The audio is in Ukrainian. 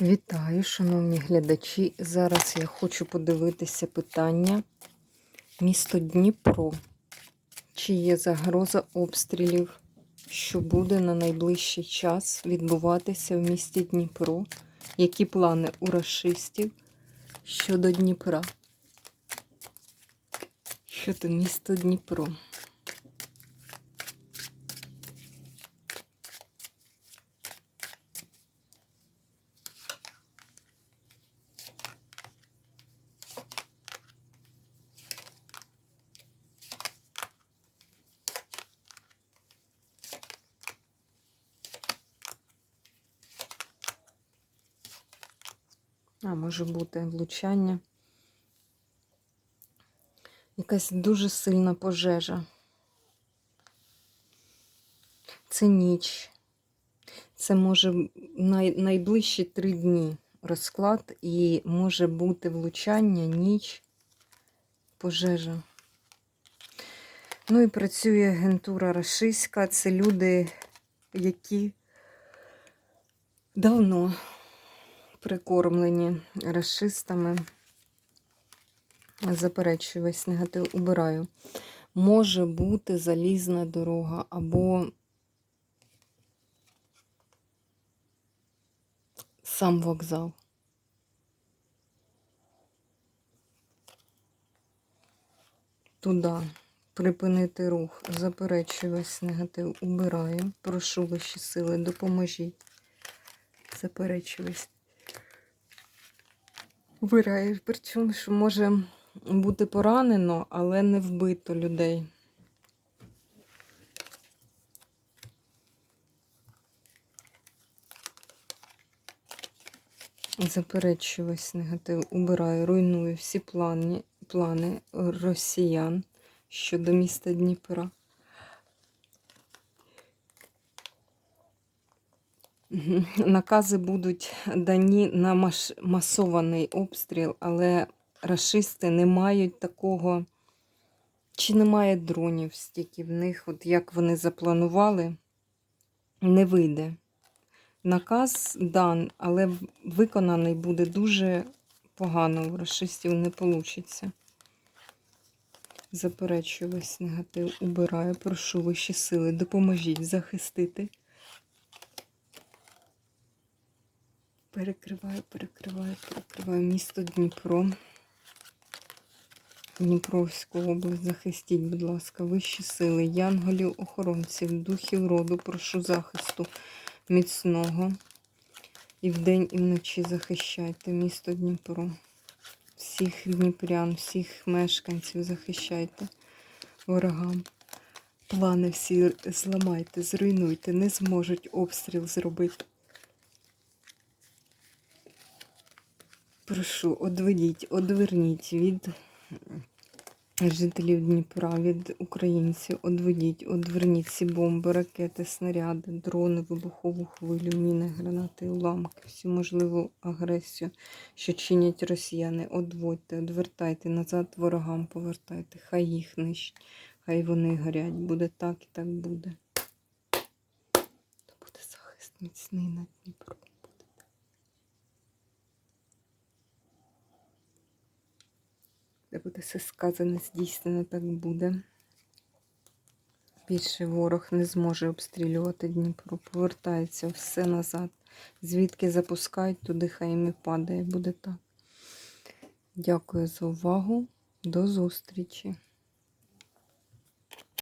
Вітаю, шановні глядачі. Зараз я хочу подивитися питання місто Дніпро. Чи є загроза обстрілів, що буде на найближчий час відбуватися в місті Дніпро? Які плани у рашистів щодо Дніпра? Щодо міста Дніпро? А може бути влучання. Якась дуже сильна пожежа. Це ніч. Це може най, найближчі три дні розклад і може бути влучання, ніч, пожежа. Ну і працює агентура рашистська. Це люди, які давно прикормлені расистами. Заперечую весь негатив, убираю. Може бути залізна дорога або сам вокзал. Туди припинити рух. Заперечую весь негатив, убираю. Прошу вищі сили, допоможіть. Заперечую весь Вбирає, причому, що може бути поранено, але не вбито людей. Заперечую весь негатив, убираю, руйную всі плани, плани росіян щодо міста Дніпра. Накази будуть дані на масований обстріл, але рашисти не мають такого, чи немає дронів стільки в них, от як вони запланували, не вийде. Наказ дан, але виконаний буде дуже погано. У рашистів не вийде. Заперечую весь негатив, убираю, прошу вищі сили, допоможіть захистити. Перекриваю, перекриваю, перекриваю місто Дніпро. Дніпровську область. Захистіть, будь ласка, вищі сили, янголів, охоронців, духів роду, прошу захисту міцного. І вдень, і вночі захищайте місто Дніпро. Всіх дніпрян, всіх мешканців захищайте ворогам. Плани всі зламайте, зруйнуйте, не зможуть обстріл зробити. Прошу, одведіть, одверніть від жителів Дніпра, від українців, одведіть, одверніть всі бомби, ракети, снаряди, дрони, вибухову хвилю, міни, гранати, уламки, всю можливу агресію, що чинять росіяни. Одводьте, одвертайте, назад ворогам повертайте, хай їх нищать, хай вони горять. Буде так і так буде. То буде захист міцний над Дніпром. Де буде все сказане, здійснено, так буде. Більше ворог не зможе обстрілювати Дніпро. Повертається все назад. Звідки запускають, туди хай і падає. Буде так. Дякую за увагу. До зустрічі!